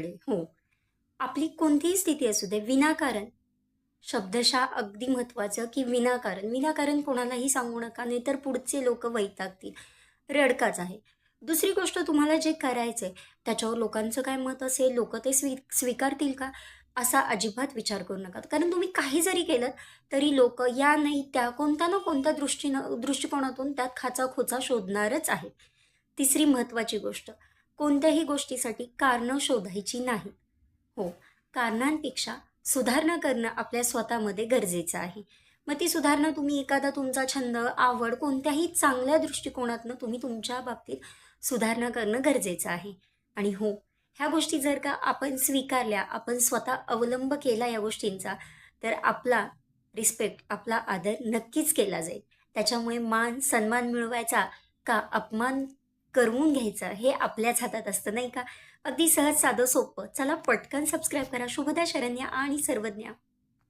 आपल्याकडे हो. आपली कोणतीही स्थिती असू दे विनाकारण. शब्दशः अगदी महत्त्वाचं की विनाकारण. विनाकारण कोणालाही सांगू नका नाही तर पुढचे लोक वैतागतील. रडकाच आहे. दुसरी गोष्ट तुम्हाला जे करायचं आहे त्याच्यावर लोकांचं काय मत असेल लोक ते स्वी स्वीकारतील का? असा अजिबात विचार करू नका. कारण तुम्ही काही जरी केलं तरी लोक या नाही त्या कोणत्या ना कोणत्या दृष्टीनं दृष्टिकोनातून त्यात खाचा खोचा शोधणारच आहे तिसरी महत्त्वाची गोष्ट कोणत्याही गोष्टीसाठी कारणं शोधायची नाही. हो कारणांपेक्षा सुधारणा करणं आपल्या स्वतःमध्ये गरजेचं आहे. मग ती सुधारणा तुम्ही एखादा तुमचा छंद आवड कोणत्याही चांगल्या दृष्टिकोनातनं तुम्ही तुमच्या बाबतीत सुधारणा करणं गरजेचं आहे. आणि हो ह्या गोष्टी जर का आपण स्वीकारल्या आपण स्वतः अवलंब केला या गोष्टींचा तर आपला रिस्पेक्ट आपला आदर नक्कीच केला जाईल. त्याच्यामुळे मान सन्मान मिळवायचा का अपमान करवून घ्यायचं. हे आपल्याच हातात असतं नाही का? अगदी सहज साधं सोपं. चला पटकन सबस्क्राईब करा. शुभदा शरण्या आणि सर्वज्ञा.